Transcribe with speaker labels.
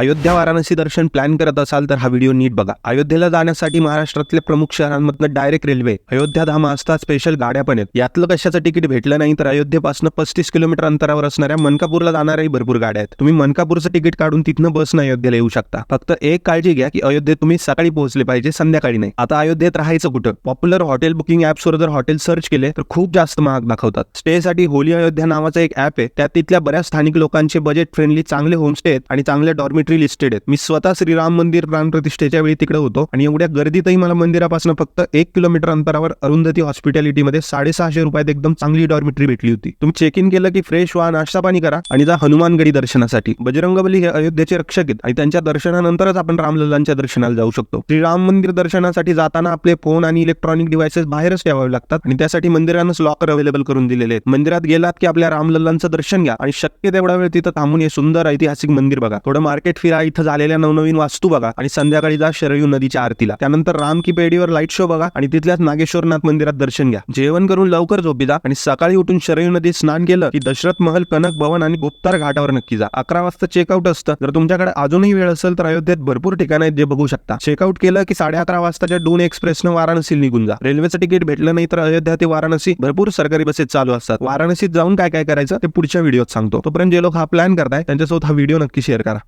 Speaker 1: अयोध्या वाराणसी दर्शन plan करत असाल तर हा व्हिडिओ नीट बघा. अयोध्येला जाण्यासाठी महाराष्ट्रातल्या प्रमुख शहरांमधनं डायरेक्ट रेल्वे अयोध्या धाम असता स्पेशल गाड्या पण आहेत. यातलं कशाचं तिकीट भेटलं नाही तर अयोध्येपासून पस्तीस किलोमीटर अंतरावर असणाऱ्या मनकापूरला जाणाऱ्याही भरपूर गाड्या आहेत. तुम्ही मनकापूरचं तिकीट काढून तिथनं बसनं अयोध्येला येऊ शकता. फक्त एक काळजी घ्या की अयोध्येत तुम्ही सकाळी पोहोचले पाहिजे संध्याकाळी नाही. आता अयोध्येत राहायचं कुठं? पॉप्युलर हॉटेल बुकिंग ऍप्सवर जर हॉटेल सर्च केले तर खूप जास्त महाग दाखवतात. स्टेसाठी होली अयोध्या नावाचं एक ऍप आहे. त्यात तिथल्या बऱ्याच स्थानिक लोकांचे बजेट फ्रेंडली चांगले होमस्टे आहेत आणि चांगले डॉर्मेटरी लिस्टेड आहेत. मी स्वतः श्रीराम मंदिर प्राण प्रतिष्ठेच्या वेळी तिकडे होतो आणि एवढ्या गर्दीतही मला मंदिरापासून फक्त एक किलोमीटर अंतरावर अरुंधती हॉस्पिटॅलिटीमध्ये साडेसहाशे रुपयात एकदम चांगली डॉर्मिटरी भेटली होती. तुम्ही चेक इन केलं की फ्रेश व्हा नाश्ता पाणी करा आणि जा हनुमानगडी दर्शनासाठी. बजरंगबली हे अयोध्येचे रक्षक आहेत आणि त्यांच्या दर्शनानंतरच आपण रामलल्लांच्या दर्शनाला जाऊ शकतो. श्रीराम मंदिर दर्शनासाठी जाताना आपले फोन आणि इलेक्ट्रॉनिक डिव्हाइसेस बाहेरच ठेवावे लागतात आणि त्यासाठी मंदिरानंच लॉकर अवेलेबल करून दिलेले आहेत. मंदिरात गेलात की आपल्या रामलल्लांचं दर्शन घ्या आणि शक्य तेवढा वेळ तिथं थांबून हे सुंदर ऐतिहासिक मंदिर बघा. थोडं मार्केट फिरा इथं झालेल्या नवनवीन वास्तू बघा आणि संध्याकाळी जा शरयू नदीच्या आरतीला. त्यानंतर राम की पेढीवर लाइट शो बघा आणि तिथल्याच नागेश्वरनाथ मंदिरात दर्शन घ्या. जेवण करून लवकर झोपी जा आणि सकाळी उठून शरयू नदीत स्नान केलं की दशरथ महल कनक भवन आणि गुप्तार घाटावर नक्की जा. अकरा वाजता चेकआउट असतं. जर तुमच्याकडे अजूनही वेळ असेल तर अयोध्येत भरपूर ठिकाण आहेत जे बघू शकता. चेकआउट केलं की साडे अकरा वाजताच्या डून एक्सप्रेसनं वाराणसी निघून जा. रेल्वेचं तिकीट भेटलं नाही तर अयोध्या ते वाराणसी भरपूर सरकारी बसेस चालू असतात. वाराणसीत जाऊन काय काय करायचं ते पुढच्या व्हिडिओत सांगतो. तोपर्यंत जे लोक हा प्लॅन करताय त्यांच्यासोबत हा व्हिडिओ नक्की शेअर करा.